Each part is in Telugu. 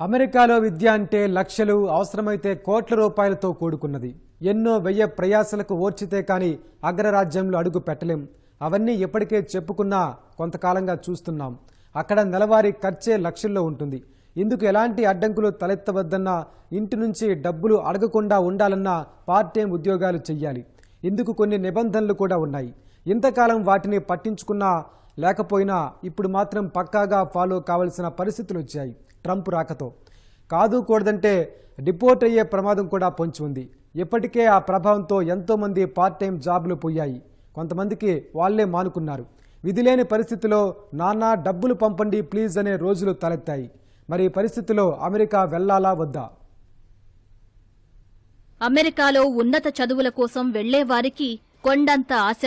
అమెరికాలో విద్య అంటే లక్షలు అవసరమైతే కోట్ల రూపాయలతో కూడుకున్నది. ఎన్నో వెయ్య ప్రయాసలకు ఓర్చితే కానీ అగ్రరాజ్యంలో అడుగు పెట్టలేం. అవన్నీ ఇప్పటికే చెప్పుకున్నా కొంతకాలంగా చూస్తున్నాం. అక్కడ నెలవారీ ఖర్చే లక్షల్లో ఉంటుంది. ఇందుకు ఎలాంటి అడ్డంకులు తలెత్తవద్దన్నా ఇంటి నుంచి డబ్బులు అడగకుండా ఉండాలన్నా పార్ట్ టైం ఉద్యోగాలు చెయ్యాలి. ఇందుకు కొన్ని నిబంధనలు కూడా ఉన్నాయి. ఇంతకాలం వాటిని పట్టించుకున్నా లేకపోయినా ఇప్పుడు మాత్రం పక్కాగా ఫాలో కావలసిన పరిస్థితులు వచ్చాయి. ట్రంప్ రాకతో. కాదు కూడదంటే డిపోర్ట్ అయ్యే ప్రమాదం కూడా పొంచి ఉంది. ఇప్పటికే ఆ ప్రభావంతో ఎంతోమంది పార్ట్ టైం జాబ్లు పోయాయి. కొంతమందికి వాళ్ళే మానుకున్నారు. విధిలేని పరిస్థితిలో నాన్న డబ్బులు పంపండి ప్లీజ్ అనే రోజులు తలెత్తాయి. మరి పరిస్థితిలో అమెరికా వెళ్ళాలా వద్దా? అమెరికాలో ఉన్నత చదువుల కోసం వెళ్ళేవారికి కొండంత ఆశ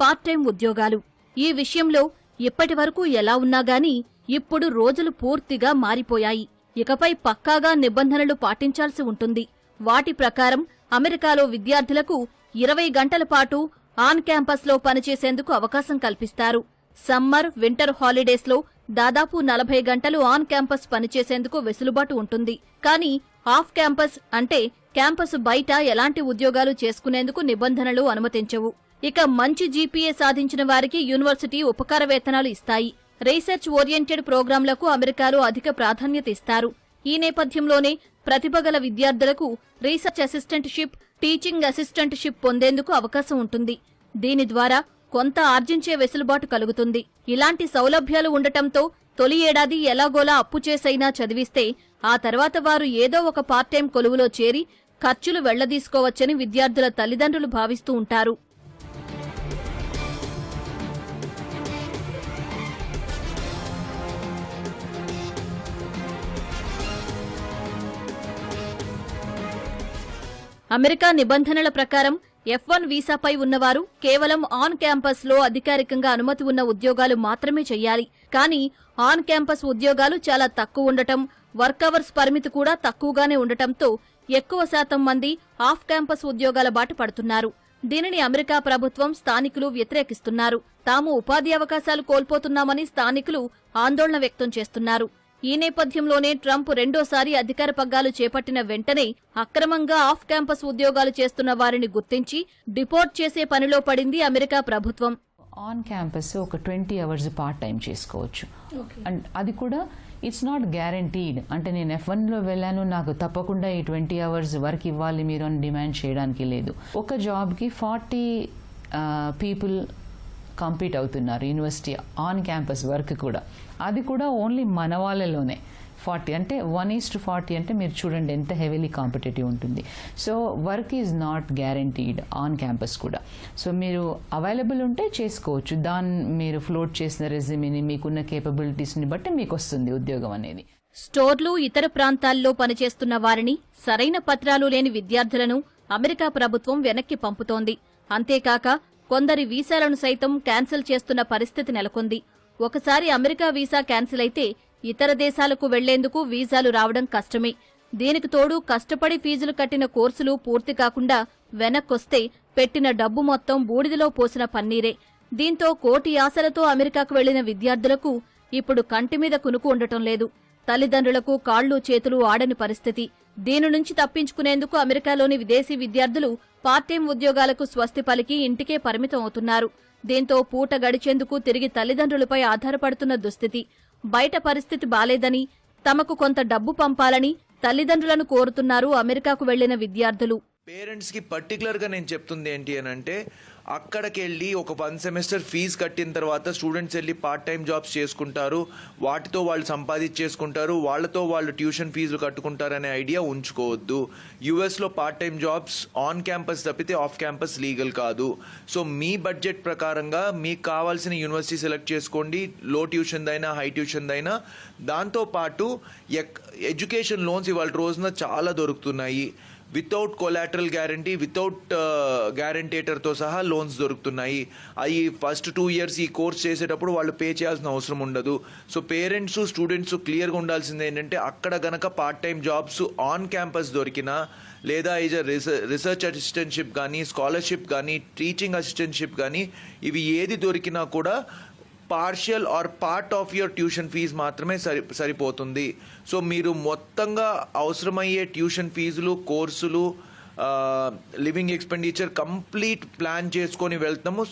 పార్ట్ టైం ఉద్యోగాలు. ఈ విషయంలో ఇప్పటి వరకు ఎలా ఉన్నా గానీ ఇప్పుడు రోజులు పూర్తిగా మారిపోయాయి. ఇకపై పక్కాగా నిబంధనలు పాటించాల్సి ఉంటుంది. వాటి ప్రకారం అమెరికాలో విద్యార్థులకు ఇరవై గంటల పాటు ఆన్ క్యాంపస్లో పనిచేసేందుకు అవకాశం కల్పిస్తారు. సమ్మర్ వింటర్ హాలిడేస్లో దాదాపు నలభై గంటలు ఆన్ క్యాంపస్ పనిచేసేందుకు వెసులుబాటు ఉంటుంది. కానీ ఆఫ్ క్యాంపస్ అంటే క్యాంపస్ బయట ఎలాంటి ఉద్యోగాలు చేసుకునేందుకు నిబంధనలు అనుమతించవు. ఇక మంచి జీపీఏ సాధించిన వారికి యూనివర్సిటీ ఉపకార వేతనాలు ఇస్తాయి. రీసెర్చ్ ఓరియంటెడ్ ప్రోగ్రాంలకు అమెరికాలో అధిక ప్రాధాన్యత ఇస్తారు. ఈ నేపథ్యంలోనే ప్రతిభ గల విద్యార్థులకు రీసెర్చ్ అసిస్టెంట్షిప్ టీచింగ్ అసిస్టెంట్షిప్ పొందేందుకు అవకాశం ఉంటుంది. దీని ద్వారా కొంత ఆర్జించే వెసులుబాటు కలుగుతుంది. ఇలాంటి సౌలభ్యాలు ఉండటంతో తొలి ఏడాది ఎలాగోలా అప్పు చేసైనా చదివిస్తే ఆ తర్వాత వారు ఏదో ఒక పార్ట్ టైం కొలువులో చేరి ఖర్చులు వెళ్ళదీసుకోవచ్చని విద్యార్థుల తల్లిదండ్రులు భావిస్తూ ఉంటారు. అమెరికా నిబంధనల ప్రకారం ఎఫ్ వన్ వీసాపై ఉన్నవారు కేవలం ఆన్ క్యాంపస్లో అధికారికంగా అనుమతి ఉన్న ఉద్యోగాలు మాత్రమే చేయాలి. కానీ ఆన్ క్యాంపస్ ఉద్యోగాలు చాలా తక్కువ ఉండటం వర్క్ అవర్స్ పరిమితి కూడా తక్కువగానే ఉండటంతో ఎక్కువ శాతం మంది ఆఫ్ క్యాంపస్ ఉద్యోగాల బాట పడుతున్నారు. దీనిని అమెరికా ప్రభుత్వం స్థానికులు వ్యతిరేకిస్తున్నారు. తాము ఉపాధి అవకాశాలు కోల్పోతున్నామని స్థానికులు ఆందోళన వ్యక్తం చేస్తున్నారు. ఈ నేపథ్యంలోనే ట్రంప్ రెండోసారి అధికార పగ్గాలు చేపట్టిన వెంటనే అక్రమంగా ఆఫ్ క్యాంపస్ ఉద్యోగాలు చేస్తున్న వారిని గుర్తించి డిపోర్ట్ చేసే పనిలో పడింది అమెరికా ప్రభుత్వం. ఆన్ క్యాంపస్ ఒక ట్వంటీ అవర్స్ పార్ట్ టైం చేసుకోవచ్చు. అండ్ అది కూడా ఇట్స్ నాట్ గ్యారంటీడ్ అంటే నేను ఎఫ్ వన్లో వెళ్ళాను నాకు తప్పకుండా ఈ ట్వంటీ అవర్స్ వర్క్ ఇవ్వాలి మీరు అని డిమాండ్ చేయడానికి లేదు. ఒక జాబ్కి ఫార్టీ పీపుల్ కంపీట్ అవుతున్నారు. యూనివర్సిటీ ఆన్ క్యాంపస్ వర్క్ కూడా. అది కూడా ఓన్లీ మన వాళ్ళలోనే. ఫార్టీ అంటే వన్ ఈస్ టు ఫార్టీ అంటే మీరు చూడండి ఎంత హెవీలీ కాంపిటేటివ్ ఉంటుంది. So work is not guaranteed on campus కూడా. సో మీరు అవైలబుల్ ఉంటే చేసుకోవచ్చు. దాన్ని మీరు ఫ్లోట్ చేసిన రెజ్యూమీని మీకున్న కేపబిలిటీస్ని బట్టి మీకు వస్తుంది ఉద్యోగం అనేది. స్టోర్లు ఇతర ప్రాంతాల్లో పనిచేస్తున్న వారిని సరైన పత్రాలు లేని విద్యార్థులను అమెరికా ప్రభుత్వం వెనక్కి పంపుతోంది. అంతేకాక కొందరి వీసాలను సైతం క్యాన్సిల్ చేస్తున్న పరిస్థితి నెలకొంది. ఒకసారి అమెరికా వీసా క్యాన్సిల్ అయితే ఇతర దేశాలకు వెళ్ళేందుకు వీసాలు రావడం కష్టమే. దీనికి తోడు కష్టపడి ఫీజులు కట్టిన కోర్సులు పూర్తి కాకుండా వెనక్కొస్తే పెట్టిన డబ్బు మొత్తం బూడిదలో పోసిన పన్నీరే. దీంతో కోటి ఆశలతో అమెరికాకు వెళ్ళిన విద్యార్థులకు ఇప్పుడు కంటి మీద కునుకు ఉండటం లేదు. తల్లిదండ్రులకు కాళ్ళు చేతులు ఆడని పరిస్థితి. దీని నుంచి తప్పించుకునేందుకు అమెరికాలోని విదేశీ విద్యార్థులు పార్ట్ టైం ఉద్యోగాలకు స్వస్తి పలికి ఇంటికే పరిమితం అవుతున్నారు. దీంతో పూట గడిచేందుకు తిరిగి తల్లిదండ్రులపై ఆధారపడుతున్న దుస్థితి. బయట పరిస్థితి బాలేదని తమకు కొంత డబ్బు పంపాలని తల్లిదండ్రులను కోరుతున్నారు అమెరికాకు వెళ్ళిన విద్యార్థులు. పేరెంట్స్కి పర్టికులర్గా నేను చెప్తుంది ఏంటి అని అంటే అక్కడికి వెళ్ళి ఒక వన్ సెమిస్టర్ ఫీజు కట్టిన తర్వాత స్టూడెంట్స్ వెళ్ళి పార్ట్ టైం జాబ్స్ చేసుకుంటారు. వాటితో వాళ్ళు సంపాదించేసుకుంటారు. వాళ్ళతో వాళ్ళు ట్యూషన్ ఫీజులు కట్టుకుంటారు అనే ఐడియా ఉంచుకోవద్దు. యూఎస్లో part time jobs on campus తప్పితే ఆఫ్ క్యాంపస్ లీగల్ కాదు. సో మీ బడ్జెట్ ప్రకారంగా మీకు కావాల్సిన యూనివర్సిటీ సెలెక్ట్ చేసుకోండి. లో ట్యూషన్దైనా హై ట్యూషన్దైనా. దాంతోపాటు ఎక్ ఎడ్యుకేషన్ లోన్స్ ఇవాళ రోజున చాలా దొరుకుతున్నాయి. వితౌట్ కొలాటరల్ గ్యారంటీ వితౌట్ గ్యారంటేటర్తో సహా లోన్స్ దొరుకుతున్నాయి. అవి ఫస్ట్ టూ ఇయర్స్ ఈ కోర్స్ చేసేటప్పుడు వాళ్ళు పే చేయాల్సిన అవసరం ఉండదు. సో పేరెంట్స్ స్టూడెంట్స్ క్లియర్గా ఉండాల్సింది ఏంటంటే అక్కడ గనక part time jobs on campus దొరికినా లేదా ఈజ్ రీసెర్చ్ అసిస్టెంట్షిప్ కానీ స్కాలర్షిప్ కానీ టీచింగ్ అసిస్టెంట్షిప్ కానీ ఇవి ఏది దొరికినా కూడా partial or part of your tuition fees మాత్రమే సరి సరిపోతుంది. సో మీరు మొత్తంగా అవసరమయ్యే ట్యూషన్ ఫీజులు కోర్సులు లివింగ్ ఎక్స్పెండిచర్ కంప్లీట్ ప్లాన్ చేసుకొని వెళ్తాము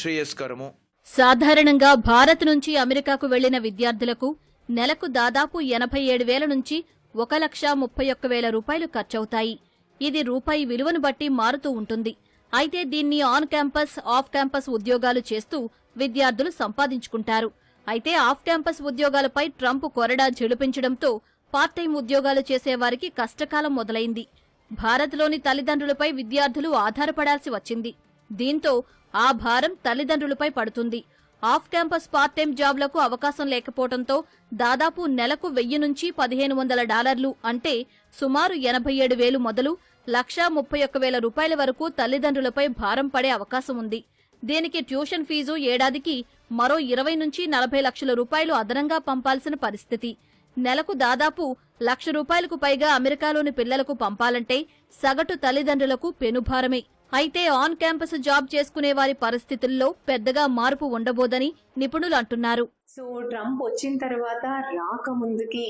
శ్రేయస్కరము. సాధారణంగా భారత్ నుంచి అమెరికాకు వెళ్ళిన విద్యార్థులకు నెలకు దాదాపు ఎనభై ఏడు వేల నుంచి ఒక లక్ష ముప్పై ఒక్క వేల రూపాయలు ఖర్చవుతాయి. ఇది రూపాయి విలువను బట్టి మారుతూ ఉంటుంది. అయితే దీన్ని ఆన్ క్యాంపస్ ఆఫ్ క్యాంపస్ ఉద్యోగాలు చేస్తూ విద్యార్థులు సంపాదించుకుంటారు. అయితే ఆఫ్ క్యాంపస్ ఉద్యోగాలపై ట్రంప్ కొరడా జడిపించడంతో పార్ట్ టైం ఉద్యోగాలు చేసేవారికి కష్టకాలం మొదలైంది. భారత్లోని తల్లిదండ్రులపై విద్యార్థులు ఆధారపడాల్సి వచ్చింది. దీంతో ఆ భారం తల్లిదండ్రులపై పడుతుంది. ఆఫ్ క్యాంపస్ పార్ట్ టైం జాబ్లకు అవకాశం లేకపోవడంతో దాదాపు నెలకు వెయ్యి నుంచి పదిహేను వందల డాలర్లు అంటే సుమారు ఎనభై ఏడు వేలు మొదలు లక్షా ముప్పై ఒక్క వేల రూపాయల వరకు తల్లిదండ్రులపై భారం పడే అవకాశం ఉంది. దీనికి ట్యూషన్ ఫీజు ఏడాదికి మరో ఇరవై నుంచి నలభై లక్షల రూపాయలు అదనంగా పంపాల్సిన పరిస్థితి. నెలకు దాదాపు లక్ష రూపాయలకు పైగా అమెరికాలోని పిల్లలకు పంపాలంటే సగటు తల్లిదండ్రులకు పెనుభారమే. అయితే ఆన్ క్యాంపస్ జాబ్ చేసుకునే వారి పరిస్థితుల్లో పెద్దగా మార్పు ఉండబోదని నిపుణులు అంటున్నారు. సో ట్రంప్ వచ్చిన తర్వాత రాకముందుకి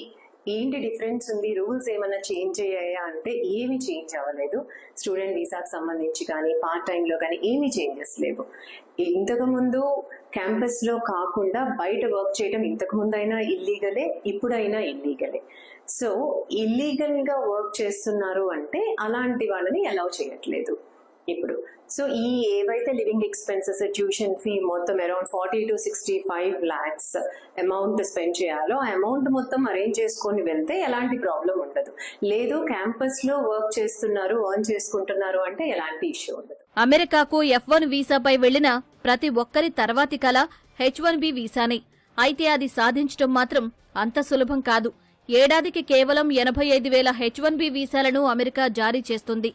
ఏంటి డిఫరెన్స్ ఉంది? రూల్స్ ఏమైనా చేంజ్ అయ్యాయా? అంటే ఏమి చేంజ్ అవ్వలేదు. స్టూడెంట్ వీసాకి సంబంధించి కానీ పార్ట్ టైంలో కానీ ఏమీ చేంజెస్ లేవు. ఇంతకుముందు క్యాంపస్లో కాకుండా బయట వర్క్ చేయడం ఇంతకు ముందు అయినా ఇల్లీగలే ఇప్పుడైనా ఇల్లీగలే. సో ఇల్లీగల్గా వర్క్ చేస్తున్నారు అంటే అలాంటి వాళ్ళని అలౌ చేయట్లేదు. ఇప్పుడు. సో ఈ ఏవైతే లివింగ్ ఎక్స్పెన్సెస్ ట్యూషన్ ఫీ మొత్తం around forty to sixty five lakhs amount spend చేయాలో ఆ అమౌంట్ మొత్తం అరేంజ్ చేసుకొని వెళ్తే ఎలాంటి ప్రాబ్లం ఉండదు. లేదు క్యాంపస్లో వర్క్ చేస్తున్నారు ఎర్న్ చేసుకుంటున్నారు అంటే ఎలాంటి ఇష్యూ ఉండదు. అమెరికాకు ఎఫ్ వన్ వీసాపై వెళ్ళిన ప్రతి ఒక్కరి తర్వాతి కల హెచ్ వన్ బి వీసానే. అయితే అది సాధించడం మాత్రం అంత సులభం కాదు. ఏడాదికి కేవలం ఎనభై ఐదు వేల హెచ్ వన్ బి వీసాలను అమెరికా జారీ చేస్తుంది.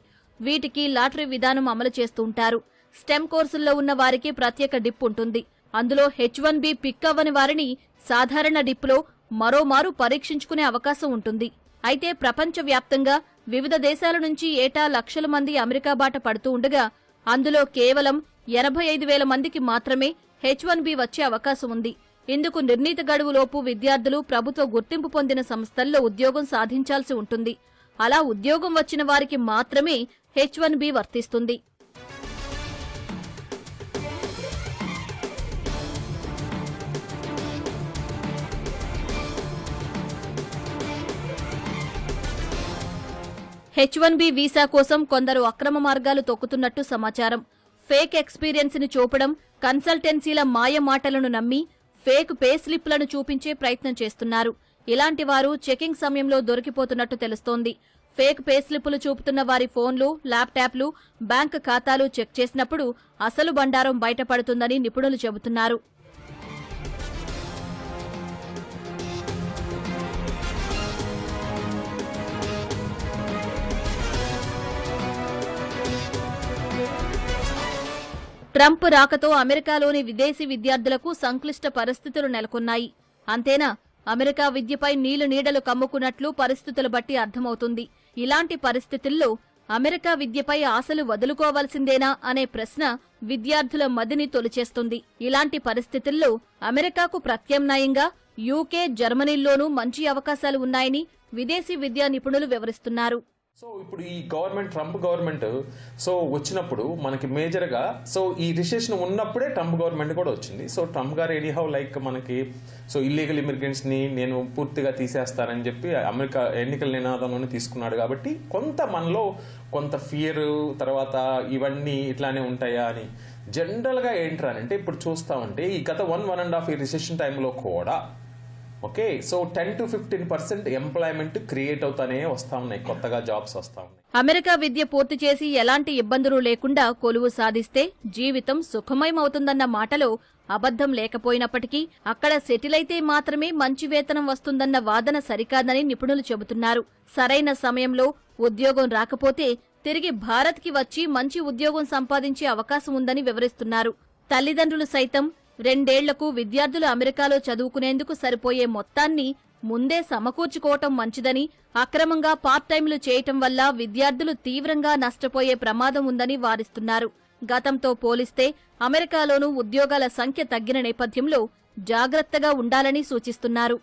వీటికి లాటరీ విధానం అమలు చేస్తుంటారు స్టెమ్ కోర్సుల్లో ఉన్న వారికి ప్రత్యేక డిప్ ఉంటుంది. అందులో హెచ్ వన్ బి పిక్ అవ్వని వారిని సాధారణ డిప్లో మరోమారు పరీక్షించుకునే అవకాశం ఉంటుంది. అయితే ప్రపంచవ్యాప్తంగా వివిధ దేశాల నుంచి ఏటా లక్షల మంది అమెరికా బాట పడుతూ ఉండగా అందులో కేవలం ఎనభై ఐదు వేల మందికి మాత్రమే హెచ్ వన్ బి వచ్చే అవకాశం ఉంది. ఇందుకు నిర్ణీత గడువులోపు విద్యార్థులు ప్రభుత్వ గుర్తింపు పొందిన సంస్థల్లో ఉద్యోగం సాధించాల్సి ఉంటుంది. అలా ఉద్యోగం వచ్చిన వారికి మాత్రమే హెచ్ వన్ బి వర్తిస్తుంది. హెచ్ వన్ బి వీసా కోసం కొందరు అక్రమ మార్గాలు తొక్కుతున్నట్టు సమాచారం. ఫేక్ ఎక్స్పీరియన్స్ని చూపడం కన్సల్టెన్సీల మాయ మాటలను నమ్మి ఫేక్ పే స్లిప్లను చూపించే ప్రయత్నం చేస్తున్నారు. ఇలాంటి వారు చెకింగ్ సమయంలో దొరికిపోతున్నట్టు తెలుస్తోంది. ఫేక్ పేస్లిప్పులు చూపుతున్న వారి ఫోన్లు ల్యాప్టాప్లు బ్యాంక్ ఖాతాలు చెక్ చేసినప్పుడు అసలు బండారం బయటపడుతుందని నిపుణులు చెబుతున్నారు. ట్రంప్ రాకతో అమెరికాలోని విదేశీ విద్యార్థులకు సంక్లిష్ట పరిస్థితులు నెలకొన్నాయి. అంతేనా? అమెరికా విద్యపై నీలు నీడలు కమ్ముకున్నట్లు పరిస్థితులు బట్టి అర్థమవుతుంది. ఇలాంటి పరిస్థితుల్లో అమెరికా విద్యపై ఆశలు వదులుకోవాల్సిందేనా అనే ప్రశ్న విద్యార్థుల మదిని తొలిచేస్తుంది. ఇలాంటి పరిస్థితుల్లో అమెరికాకు ప్రత్యామ్నాయంగా యూకే జర్మనీల్లోనూ మంచి అవకాశాలు ఉన్నాయని విదేశీ విద్యా నిపుణులు వివరిస్తున్నారు. సో ఇప్పుడు ఈ గవర్నమెంట్ ట్రంప్ గవర్నమెంట్ సో వచ్చినప్పుడు మనకి మేజర్గా సో ఈ రిసెషన్ ఉన్నప్పుడే ట్రంప్ గవర్నమెంట్ కూడా వచ్చింది. సో ట్రంప్ గారు ఎనీహౌ లైక్ మనకి సో ఇల్లీగల్ ఇమిగ్రెంట్స్ని నేను పూర్తిగా తీసేస్తానని చెప్పి అమెరికా ఎన్నికల నినాదంలోనే తీసుకున్నాడు కాబట్టి కొంత మనలో కొంత ఫియర్ తర్వాత ఇవన్నీ ఇట్లానే ఉంటాయా అని జనరల్గా ఏంట్రా అంటే ఇప్పుడు చూస్తామంటే ఈ గత వన్ వన్ అండ్ హాఫ్ ఈ రిసెషన్ టైంలో కూడా okay so ten to fifteen percent employment create అవుతానే వస్తా ఉన్నాయి కొత్తగా జాబ్స్ వస్తా ఉన్నాయి. అమెరికా విద్య పూర్తి చేసి ఎలాంటి ఇబ్బందులు లేకుండా కొలువు సాధిస్తే జీవితం సుఖమయమవుతుందన్న మాటలో అబద్ధం లేకపోయినప్పటికీ అక్కడ సెటిల్ అయితే మాత్రమే మంచి వేతనం వస్తుందన్న వాదన సరికాదని నిపుణులు చెబుతున్నారు. సరైన సమయంలో ఉద్యోగం రాకపోతే తిరిగి భారత్కి వచ్చి మంచి ఉద్యోగం సంపాదించే అవకాశం ఉందని వివరిస్తున్నారు. తల్లిదండ్రులు సైతం రెండేళ్ళకు విద్యార్థులు అమెరికాలో చదువుకునేందుకు సరిపోయే మొత్తాన్ని ముందే సమకూర్చుకోవటం మంచిదని అక్రమంగా పార్ట్ టైంలు చేయటం వల్ల విద్యార్థులు తీవ్రంగా నష్టపోయే ప్రమాదం ఉందని వారిస్తున్నారు గతంతో పోలిస్తే అమెరికాలోనూ ఉద్యోగాల సంఖ్య తగ్గిన నేపథ్యంలో జాగ్రత్తగా ఉండాలని సూచిస్తున్నారు.